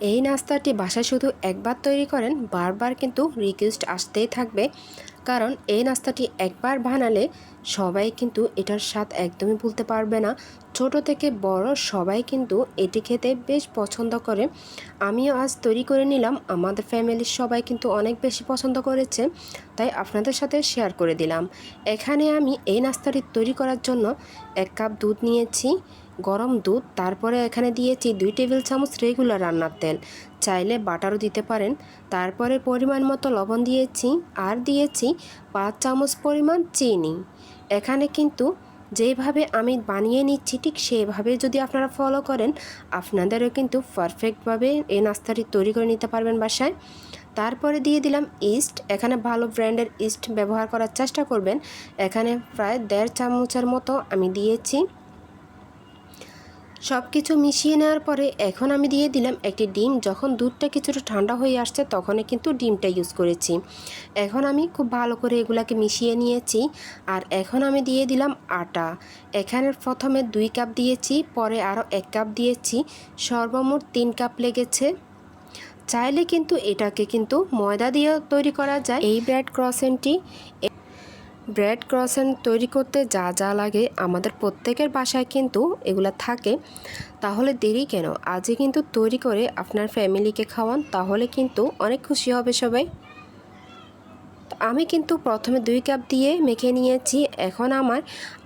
এই নাস্তাটি বাসায় শুধু একবার তৈরি করেন, বারবার কিন্তু রিকোয়েস্ট আসতেই থাকবে। কারণ এই নাস্তাটি একবার বানালে সবাই কিন্তু এটার স্বাদ একদমই ভুলতে পারবে না। ছোট থেকে বড় সবাই কিন্তু এটি খেতে বেশ পছন্দ করে। আমিও আজ তৈরি করে নিলাম। আমাদের ফ্যামিলির সবাই কিন্তু অনেক বেশি পছন্দ করেছে, তাই আপনাদের সাথে শেয়ার করে দিলাম। এখানে আমি এই নাস্তাটি তৈরি করার জন্য এক কাপ দুধ নিয়েছি। গরম দুধ, তারপরে এখানে দিয়েছি দুই টেবিল চামচ রেগুলার রান্নার তেল। চাইলে বাটারও দিতে পারেন। তারপরে পরিমাণ মতো লবণ দিয়েছি আর দিয়েছি পাঁচ চামচ পরিমাণ চিনি। এখানে কিন্তু যেভাবে আমি বানিয়ে নিচ্ছি ঠিক সেভাবে যদি আপনারা ফলো করেন, আপনাদেরও কিন্তু পারফেক্টভাবে এই নাস্তাটি তৈরি করে নিতে পারবেন বাসায়। তারপরে দিয়ে দিলাম ইস্ট এখানে ভালো ব্র্যান্ডের ইস্ট ব্যবহার করার চেষ্টা করবেন। এখানে প্রায় দেড় চামচের মতো আমি দিয়েছি। সব কিছু মিশিয়ে নেওয়ার পরে এখন আমি দিয়ে দিলাম একটি ডিম। যখন দুধটা কিছুটা ঠান্ডা হয়ে আসছে তখনই কিন্তু ডিমটা ইউজ করেছি। এখন আমি খুব ভালো করে এগুলাকে মিশিয়ে নিয়েছি আর এখন আমি দিয়ে দিলাম আটা। এখানে প্রথমে দুই কাপ দিয়েছি, পরে আরও এক কাপ দিয়েছি। সর্বমোট তিন কাপ লেগেছে। চাইলে কিন্তু এটাকে কিন্তু ময়দা দিয়ে তৈরি করা যায়। এই ব্রেড ক্রসেনটি ব্রেড ক্রসেন্ট তৈরি করতে যা যা লাগে আমাদের প্রত্যেকের বাসায় কিন্তু এগুলা থাকে। তাহলে দেরি কেন? আজই কিন্তু তৈরি করে আপনার ফ্যামিলিকে খাওয়ান, তাহলে কিন্তু অনেক খুশি হবে সবাই। আমি কিন্তু প্রথমে দুই কাপ দিয়ে মেখে নিয়েছি, এখন আমার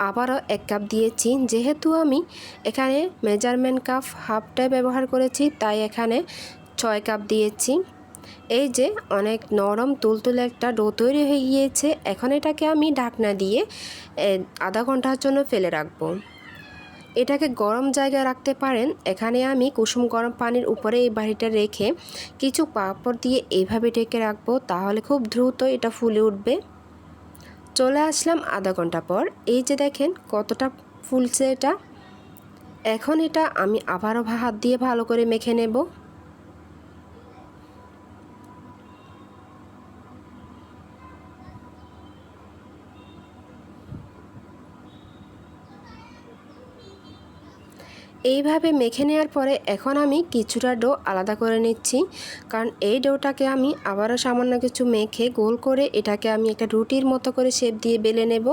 আবারও এক কাপ দিয়েছি। যেহেতু আমি এখানে মেজারমেন্ট কাপ হাফটাই ব্যবহার করেছি, তাই এখানে ছয় কাপ দিয়েছি। এই যে অনেক নরম তুলতুলে একটা ডো তৈরি হয়ে গিয়েছে, এখন এটাকে আমি ঢাকনা দিয়ে আধা ঘণ্টার জন্য ফেলে রাখব। এটাকে গরম জায়গায় রাখতে পারেন। এখানে আমি কুসুম গরম পানির উপরে এই বাড়িটা রেখে কিছু পাপড় দিয়ে এইভাবে ঢেকে রাখব, তাহলে খুব দ্রুত এটা ফুলে উঠবে। চলে আসলাম আধা ঘণ্টা পর। এই যে দেখেন কতটা ফুলছে এটা। এখন এটা আমি আবারও হাত দিয়ে ভালো করে মেখে নেব। এইভাবে মেখে নেওয়ার পরে এখন আমি কিছুটা ডো আলাদা করে নিচ্ছি। কারণ এই ডোটাকে আমি আবারও সামান্য কিছু মেখে গোল করে এটাকে আমি একটা রুটির মতো করে শেপ দিয়ে বেলে নেব।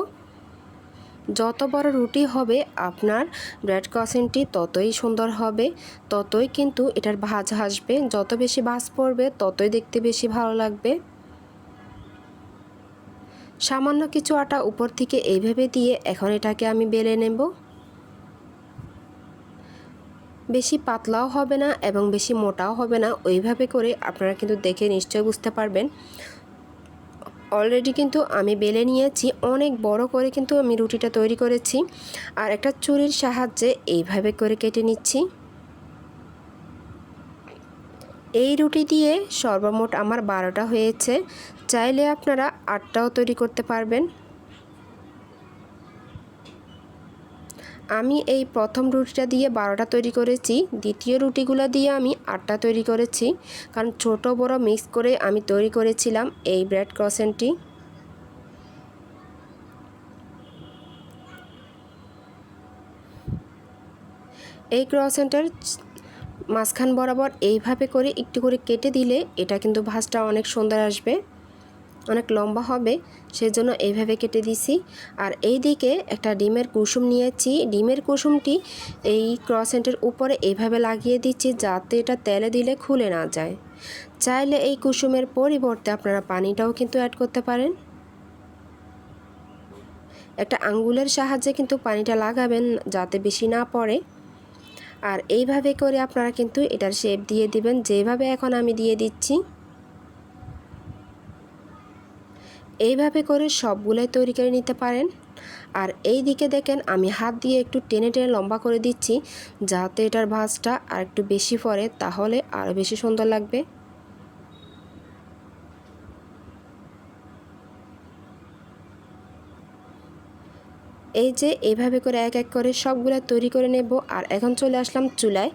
যত বড় রুটি হবে, আপনার ব্রেড ক্রসিনটি ততই সুন্দর হবে, ততই কিন্তু এটার ভাজ আসবে। যত বেশি ভাজ পড়বে, ততই দেখতে বেশি ভালো লাগবে। সামান্য কিছু আটা উপর থেকে এইভাবে দিয়ে এখন এটাকে আমি বেলে নেব। বেশি পাতলাও হবে না এবং বেশি মোটাও হবে না। ওইভাবে করে আপনারা কিন্তু দেখে নিশ্চয় বুঝতে পারবেন। অলরেডি কিন্তু আমি বেলে নিয়েছি, অনেক বড় করে কিন্তু আমি রুটিটা তৈরি করেছি। আর একটা চুরির সাহায্যে এইভাবে করে কেটে নিচ্ছি। এই রুটি দিয়ে সর্বমোট আমার বারোটা হয়েছে। চাইলে আপনারা আটটাও তৈরি করতে পারবেন। আমি এই প্রথম রুটিটা দিয়ে বারোটা তৈরি করেছি। দ্বিতীয় রুটিগুলো দিয়ে আমি আটটা তৈরি করেছি। কারণ ছোট বড় মিক্স করে আমি তৈরি করেছিলাম এই ব্রেড ক্রসেনটি। এই ক্রসেন্টের মাঝখান বরাবর এইভাবে করে একটু করে কেটে দিলে এটা কিন্তু ভাজটা অনেক সুন্দর আসবে। অনেক লম্বা হবে, সেজন্য এইভাবে কেটে দিছি। আর এই দিকে একটা ডিমের কুসুম নিয়েছি। ডিমের কুসুমটি এই ক্রসেন্টের উপরে এইভাবে লাগিয়ে দিচ্ছি যাতে এটা তেলে দিলে খুলে না যায়। চাইলে এই কুসুমের পরিবর্তে আপনারা পানিটাও কিন্তু অ্যাড করতে পারেন। একটা আঙ্গুলের সাহায্যে কিন্তু পানিটা লাগাবেন যাতে বেশি না পড়ে। আর এইভাবে করে আপনারা কিন্তু এটার শেপ দিয়ে দিবেন। যেভাবে এখন আমি দিয়ে দিচ্ছি। এইভাবে করে সবগুলোই তৈরি করে নিতে পারেন। আর এই দিকে দেখেন, আমি হাত দিয়ে একটু টেনে টেনে লম্বা করে দিচ্ছি, যাতে এটার ভাঁজটা আর একটু বেশি পড়ে, তাহলে আরও বেশি সুন্দর লাগবে। এই যে এইভাবে করে এক এক করে সবগুলো তৈরি করে নেব, আর এখন চলে আসলাম চুলায়।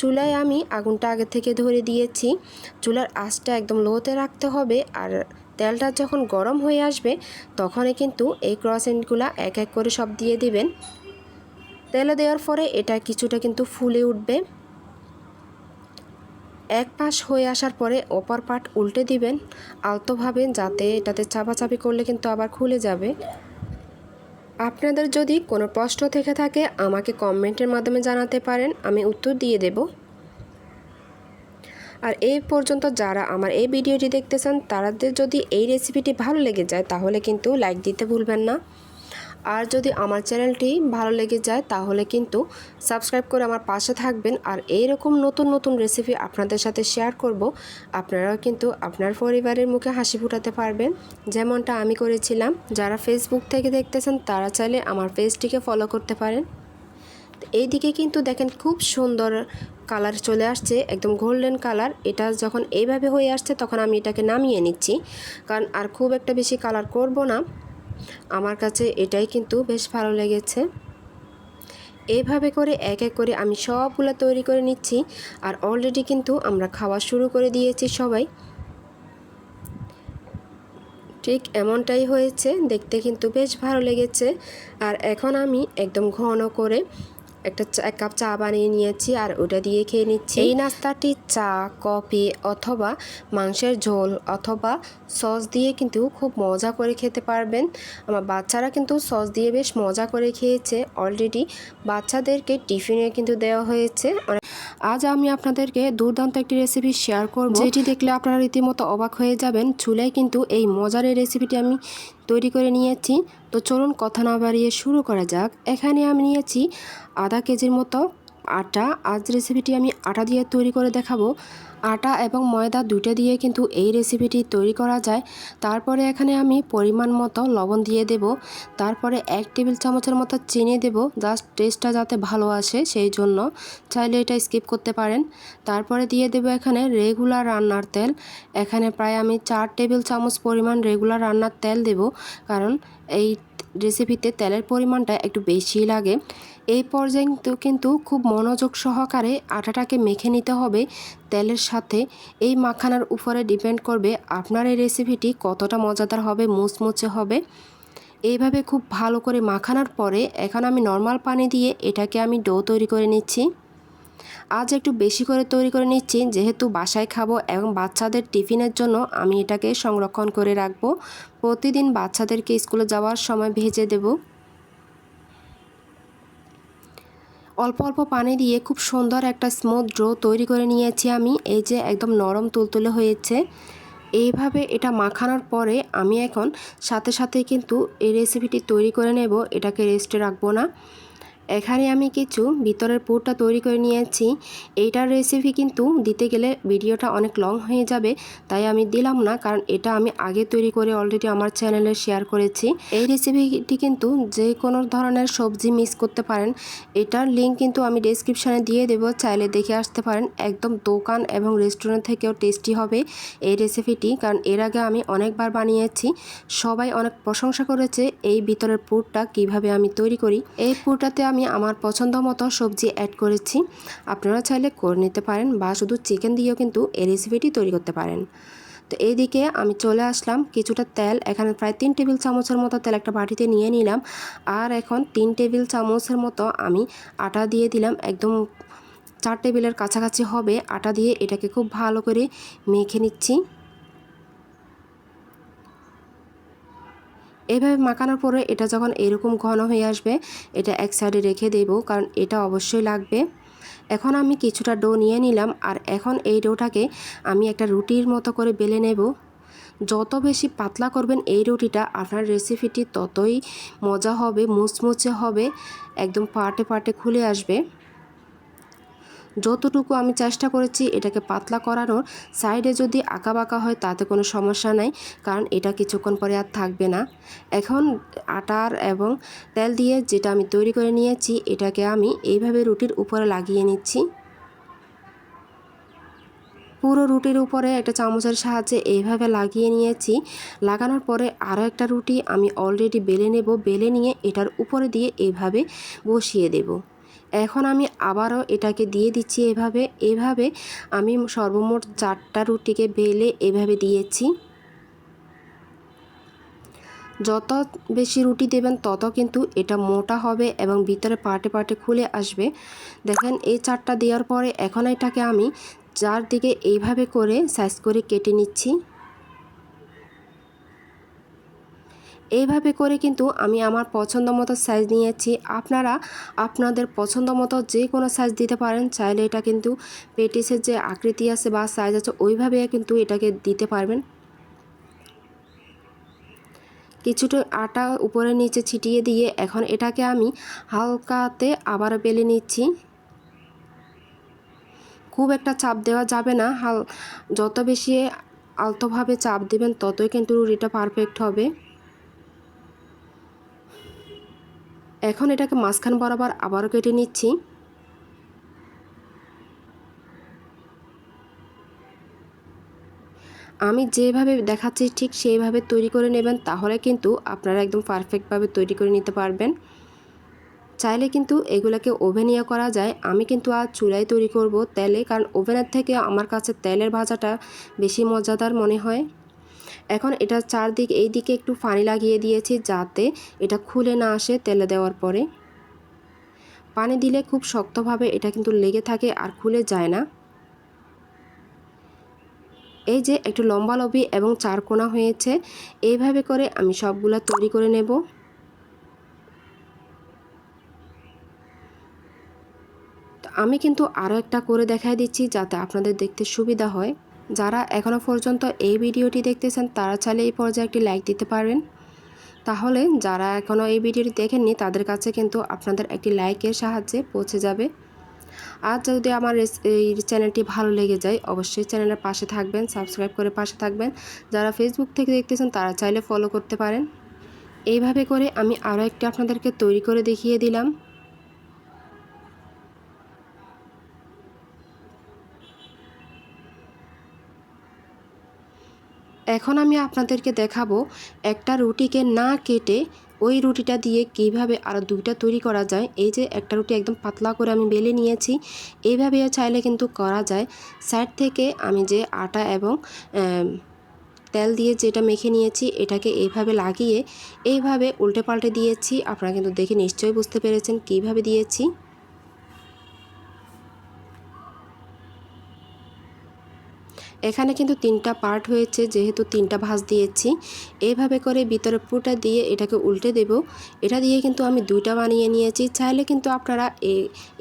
চুলায় আমি আগুনটা আগে থেকে ধরে দিয়েছি। চুলার আঁচটা একদম লোতে রাখতে হবে, আর তেলটা যখন গরম হয়ে আসবে, তখনই কিন্তু এই ক্রসেন্টগুলো এক এক করে সব দিয়ে দিবেন। তেলে দেওয়ার পরে এটা কিছুটা কিন্তু ফুলে উঠবে। এক পাশ হয়ে আসার পরে অপর পাট উল্টে দিবেন, আলতোভাবে যাতে এটাতে চাপাচাপি করলে কিন্তু আবার খুলে যাবে। আপনাদের যদি কোনো প্রশ্ন থেকে থাকে, আমাকে কমেন্টের মাধ্যমে জানাতে পারেন, আমি উত্তর দিয়ে দেব। আর এই পর্যন্ত যারা আমার এই ভিডিওটি দেখতেছেন তাদের যদি এই রেসিপিটি ভালো লেগে যায়, তাহলে কিন্তু লাইক দিতে ভুলবেন না। আর যদি আমার চ্যানেলটি ভালো লেগে যায়, তাহলে কিন্তু সাবস্ক্রাইব করে আমার পাশে থাকবেন। আর এইরকম নতুন নতুন রেসিপি আপনাদের সাথে শেয়ার করব, আপনারাও কিন্তু আপনার পরিবারের মুখে হাসি ফুটাতে পারবেন। যেমনটা আমি করেছিলাম। যারা ফেসবুক থেকে দেখতেছেন, তারা চাইলে আমার পেজটিকে ফলো করতে পারেন। এইদিকে কিন্তু দেখেন, খুব সুন্দর কালার চলে আসছে, একদম গোল্ডেন কালার। এটা যখন এইভাবে হয়ে আসছে, তখন আমি এটাকে নামিয়ে নিচ্ছি। কারণ আর খুব একটা বেশি কালার করব না। আমার কাছে এটাই কিন্তু বেশ ভালো লেগেছে। এইভাবে করে এক এক করে আমি সবগুলো তৈরি করে নিচ্ছি। আর অলরেডি কিন্তু আমরা খাওয়া শুরু করে দিয়েছি সবাই। ঠিক এমনটাই হয়েছে, দেখতে কিন্তু বেশ ভালো লেগেছে। আর এখন আমি একদম ঘন করে একটা এক কাপ চা বানিয়ে নিয়েছি আর ওটা দিয়ে খেয়ে নিচ্ছি। এই নাস্তাটি চা, কফি অথবা মাংসের ঝোল অথবা সস দিয়ে কিন্তু খুব মজা করে খেতে পারবেন। আমার বাচ্চারা কিন্তু সস দিয়ে বেশ মজা করে খেয়েছে। অলরেডি বাচ্চাদেরকে টিফিনে কিন্তু দেওয়া হয়েছে। আজ আমি আপনাদেরকে দুর্দান্ত একটি রেসিপি শেয়ার করব। যেটি দেখলে আপনারা রীতিমতো অবাক হয়ে যাবেন। চুলায় কিন্তু এই মজার এই রেসিপিটি আমি তৈরি করে নিয়েছি। তো চলুন কথা না বাড়িয়ে শুরু করা যাক। এখানে আমি নিয়েছি আধা কেজির মতো আটা। আজ রেসিপিটি আমি আটা দিয়ে তৈরি করে দেখাবো। আটা এবং ময়দা দুইটা দিয়ে কিন্তু এই রেসিপিটি তৈরি করা যায়। তারপরে এখানে আমি পরিমাণ মতো লবণ দিয়ে দেব। তারপরে এক টেবিল চামচের মতো চিনি দেব। জাস্ট টেস্টটা যাতে ভালো আসে সেই জন্য। চাইলে এটা স্কিপ করতে পারেন। তারপরে দিয়ে দেব এখানে রেগুলার রান্নার তেল। এখানে প্রায় আমি চার টেবিল চামচ পরিমাণ রেগুলার রান্নার তেল দেব। কারণ এই রেসিপিতে তেলের পরিমাণটা একটু বেশি লাগে। এই পর্যায়ে কিন্তু খুব মনোযোগ সহকারে আটাটাকে মেখে নিতে হবে তেলের সাথে। এই মাখানার উপরে ডিপেন্ড করবে আপনার এই রেসিপিটি কতটা মজাদার হবে, মুচমুচে হবে। এইভাবে খুব ভালো করে মাখানোর পরে এখন আমি নর্মাল পানি দিয়ে এটাকে আমি ডো তৈরি করে নিচ্ছি। আজ একটু বেশি করে তৈরি করে নিচ্ছি, যেহেতু বাসায় খাব এবং বাচ্চাদের টিফিনের জন্য আমি এটাকে সংরক্ষণ করে রাখব। প্রতিদিন বাচ্চাদেরকে স্কুলে যাওয়ার সময় ভেজে দেব। অল্প অল্প পানি দিয়ে খুব সুন্দর একটা স্মুথ ড্রো তৈরি করে নিয়েছি আমি। এই যে একদম নরম তুলতুলে হয়েছে। এইভাবে এটা মাখানোর পরে আমি এখন সাথে সাথে কিন্তু এই রেসিপিটি তৈরি করে নেব। এটাকে রেস্টে রাখব না। এখানে আমি কিছু ভিতরের পুরটা তৈরি করে নিয়েছি। এইটার রেসিপি কিন্তু দিতে গেলে ভিডিওটা অনেক লং হয়ে যাবে, তাই আমি দিলাম না, কারণ এটা আমি আগে তৈরি করে অলরেডি আমার চ্যানেলে শেয়ার করেছি। এই রেসিপিটি কিন্তু যে কোনো ধরনের সবজি মিক্স করতে পারেন। এটার লিঙ্ক কিন্তু আমি ডেসক্রিপশানে দিয়ে দেবো, চাইলে দেখে আসতে পারেন। একদম দোকান এবং রেস্টুরেন্ট থেকেও টেস্টি হবে এই রেসিপিটি কারণ এর আগে আমি অনেকবার বানিয়েছি। সবাই অনেক প্রশংসা করেছে এই ভিতরের পুরটা কীভাবে আমি তৈরি করি। এই পুরটাতে আমি আমার পছন্দ মতো সবজি অ্যাড করেছি। আপনারা চাইলে করে নিতে পারেন বা শুধু চিকেন দিয়েও কিন্তু এই রেসিপিটি তৈরি করতে পারেন। তো এইদিকে আমি চলে আসলাম, কিছুটা তেল, এখানে প্রায় তিন টেবিল চামচের মতো তেল একটা বাটিতে নিয়ে নিলাম। আর এখন তিন টেবিল চামচের মতো আমি আটা দিয়ে দিলাম, একদম চার টেবিলের কাছাকাছি হবে। আটা দিয়ে এটাকে খুব ভালো করে মেখে নিচ্ছি। এইভাবে মাখানোর পরে এটা যখন এরকম ঘন হয়ে আসবে, এটা এক সাইডে রেখে দেব, কারণ এটা অবশ্যই লাগবে। এখন আমি কিছুটা ডো নিয়ে নিলাম, আর এখন এই ডোটাকে আমি একটা রুটির মতো করে বেলে নেব। যত বেশি পাতলা করবেন এই রুটিটা, আপনার রেসিপিটি ততই মজা হবে, মুচমুচে হবে, একদম পাটে পাটে খুলে আসবে। যতটুকু আমি চেষ্টা করেছি এটাকে পাতলা করানোর, সাইডে যদি আঁকা বাঁকা হয় তাতে কোনো সমস্যা নাই, কারণ এটা কিছুক্ষণ পরে আর থাকবে না। এখন আটার এবং তেল দিয়ে যেটা আমি তৈরি করে নিয়েছি, এটাকে আমি এইভাবে রুটির উপরে লাগিয়ে নিচ্ছি। পুরো রুটির উপরে একটা চামচের সাহায্যে এইভাবে লাগিয়ে নিয়েছি। লাগানোর পরে আরও একটা রুটি আমি অলরেডি বেলে নেব, বেলে নিয়ে এটার উপরে দিয়ে এইভাবে বসিয়ে দেবো। এখন আমি আবারও এটাকে দিয়ে দিচ্ছি এভাবে। এভাবে আমি সর্বমোট চারটা রুটিকে বেলে এভাবে দিয়েছি। যত বেশি রুটি দেবেন, তত কিন্তু এটা মোটা হবে এবং ভিতরে পাটে পাটে খুলে আসবে। দেখেন, এই চারটা দেওয়ার পরে এখন এটাকে আমি চারদিকে এইভাবে করে সাইজ করে কেটে নিচ্ছি। এইভাবে করে কিন্তু আমি আমার পছন্দ মতো সাইজ নিয়েছি। আপনারা আপনাদের পছন্দ মতো যে কোনো সাইজ দিতে পারেন, চাইলে এটা কিন্তু পেটিসের যে আকৃতি আছে বা সাইজ আছে, ওইভাবে কিন্তু এটাকে দিতে পারবেন। কিছুটা আটা উপরে নিচে ছিটিয়ে দিয়ে এখন এটাকে আমি হালকাতে আবার বেলে নিচ্ছি। খুব একটা চাপ দেওয়া যাবে না, হাল যত বেশি আলতোভাবে চাপ দেবেন, ততই কিন্তু রুটিটা পারফেক্ট হবে। এখন এটাকে মাঝখান বরাবর আবারও কেটে নিচ্ছি। আমি যেভাবে দেখাচ্ছি ঠিক সেইভাবে তৈরি করে নেবেন, তাহলে কিন্তু আপনারা একদম পারফেক্টভাবে তৈরি করে নিতে পারবেন। চাইলে কিন্তু এগুলোকে ওভেনিয়া করা যায়। আমি কিন্তু আজ চুলায় তৈরি করব তেলে, কারণ ওভেনের থেকে আমার কাছে তেলের ভাজাটা বেশি মজাদার মনে হয়। এখন এটা চারদিক, এই দিকে একটু পানি লাগিয়ে দিয়েছি যাতে এটা খুলে না আসে তেলে দেওয়ার পরে। পানি দিলে খুব শক্তভাবে এটা কিন্তু লেগে থাকে আর খুলে যায় না। এই যে একটু লম্বা লবি এবং চারকোনা হয়েছে, এইভাবে করে আমি সবগুলো তৈরি করে নেব। আমি কিন্তু আরও একটা করে দেখাই দিচ্ছি যাতে আপনাদের দেখতে সুবিধা হয়। যারা এখনও পর্যন্ত এই ভিডিওটি দেখতেছেন, তারা চাইলে এই পর্যায়ে একটি লাইক দিতে পারবেন তাহলে যারা এখনও এই ভিডিওটি দেখেননি, তাদের কাছে কিন্তু আপনাদের একটি লাইকের সাহায্যে পৌঁছে যাবে। আর যদি আমার এই চ্যানেলটি ভালো লেগে যায়, অবশ্যই চ্যানেলের পাশে থাকবেন সাবস্ক্রাইব করে পাশে থাকবেন। যারা ফেসবুক থেকে দেখতেছেন, তারা চাইলে ফলো করতে পারেন। এইভাবে করে আমি আরও একটি আপনাদেরকে তৈরি করে দেখিয়ে দিলাম। এখন আমি আপনাদেরকে দেখাবো একটা রুটিকে না কেটে ওই রুটিটা দিয়ে কীভাবে আরও দুইটা তৈরি করা যায়। এই যে একটা রুটি একদম পাতলা করে আমি বেলে নিয়েছি। এইভাবে চাইলে কিন্তু করা যায়। সাইড থেকে আমি যে আটা এবং তেল দিয়ে যেটা মেখে নিয়েছি এটাকে এইভাবে লাগিয়ে এইভাবে উল্টে পাল্টে দিয়েছি। আপনারা কিন্তু দেখে নিশ্চয়ই বুঝতে পেরেছেন কীভাবে দিয়েছি। এখানে কিন্তু তিনটা পার্ট হয়েছে, যেহেতু তিনটা ভাঁজ দিয়েছি। এইভাবে করে ভিতরে পুরোটা দিয়ে এটাকে উল্টে দেব। এটা দিয়ে কিন্তু আমি দুইটা বানিয়ে নিয়েছি। চাইলে কিন্তু আপনারা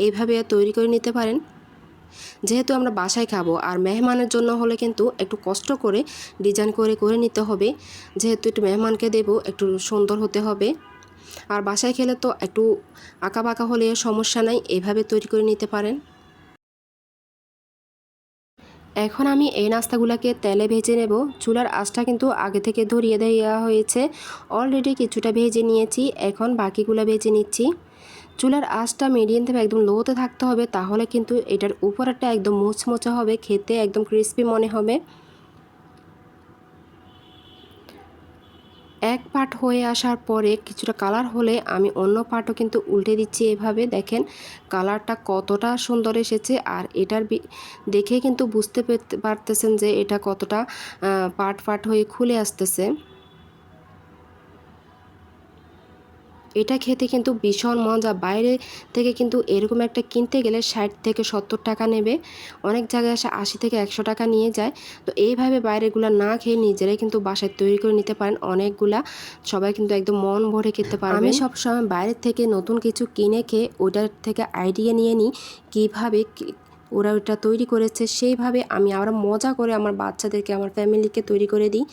এইভাবে তৈরি করে নিতে পারেন। যেহেতু আমরা বাসায় খাব, আর মেহমানের জন্য হলে কিন্তু একটু কষ্ট করে ডিজাইন করে করে নিতে হবে। যেহেতু একটু মেহমানকে দেব, একটু সুন্দর হতে হবে। আর বাসায় খেলে তো একটু আঁকা বাঁকা হলে সমস্যা নাই এইভাবে তৈরি করে নিতে পারেন। এখন আমি এই নাস্তাগুলোকে তেলে ভেজে নেব। চুলার আঁচটা কিন্তু আগে থেকে ধরিয়ে দেওয়া হয়েছে। অলরেডি কিছুটা ভেজে নিয়েছি, এখন বাকিগুলো ভেজে নিচ্ছি। চুলার আঁচটা মিডিয়াম থেকে একদম লোতে থাকতে হবে, তাহলে কিন্তু এটার উপরেরটা একদম মুচমোচা হবে, খেতে একদম ক্রিস্পি মনে হবে। এক পাট হয়ে আসার পরে কিছুটা কালার হলে আমি অন্য পাটও কিন্তু উল্টে দিচ্ছি এভাবে। দেখেন কালারটা কতটা সুন্দর এসেছে আর এটার দেখে কিন্তু বুঝতে পারতেছেন যে এটা কতটা পাট পাট হয়ে খুলে আসতেছে। এটা খেতে কিন্তু ভীষণ মজা। বাইরে থেকে কিন্তু এরকম একটা কিনতে গেলে ষাট থেকে সত্তর টাকা নেবে। অনেক জায়গায় আসে আশি থেকে একশো টাকা নিয়ে যায়। তো এইভাবে বাইরেগুলো না খেয়ে নিজেরাই কিন্তু বাসায় তৈরি করে নিতে পারেন অনেকগুলা। সবাই কিন্তু একদম মন ভরে খেতে পারে আমি সবসময় বাইরের থেকে নতুন কিছু কিনে খেয়ে ওটার থেকে আইডিয়া নিয়ে নিই কীভাবে ওরা ওটা তৈরি করেছে, সেইভাবে আমি আবার মজা করে আমার বাচ্চাদেরকে, আমার ফ্যামিলিকে তৈরি করে দিই।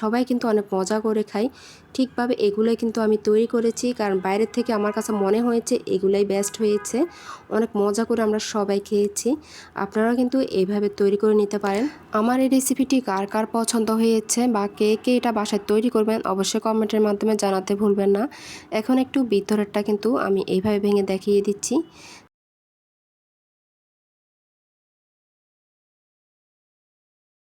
সবাই কিন্তু অনেক মজা করে খায়। ঠিকভাবে এগুলোই কিন্তু আমি তৈরি করেছি, কারণ বাইরের থেকে আমার কাছে মনে হয়েছে এগুলাই বেস্ট হয়েছে। অনেক মজা করে আমরা সবাই খেয়েছি। আপনারাও কিন্তু এইভাবে তৈরি করে নিতে পারেন। আমার এই রেসিপিটি কার কার পছন্দ হয়েছে বা কে কে এটা বাসায় তৈরি করবেন, অবশ্যই কমেন্টের মাধ্যমে জানাতে ভুলবেন না। এখন একটু ভিতরেরটা কিন্তু আমি এইভাবে ভেঙে দেখিয়ে দিচ্ছি।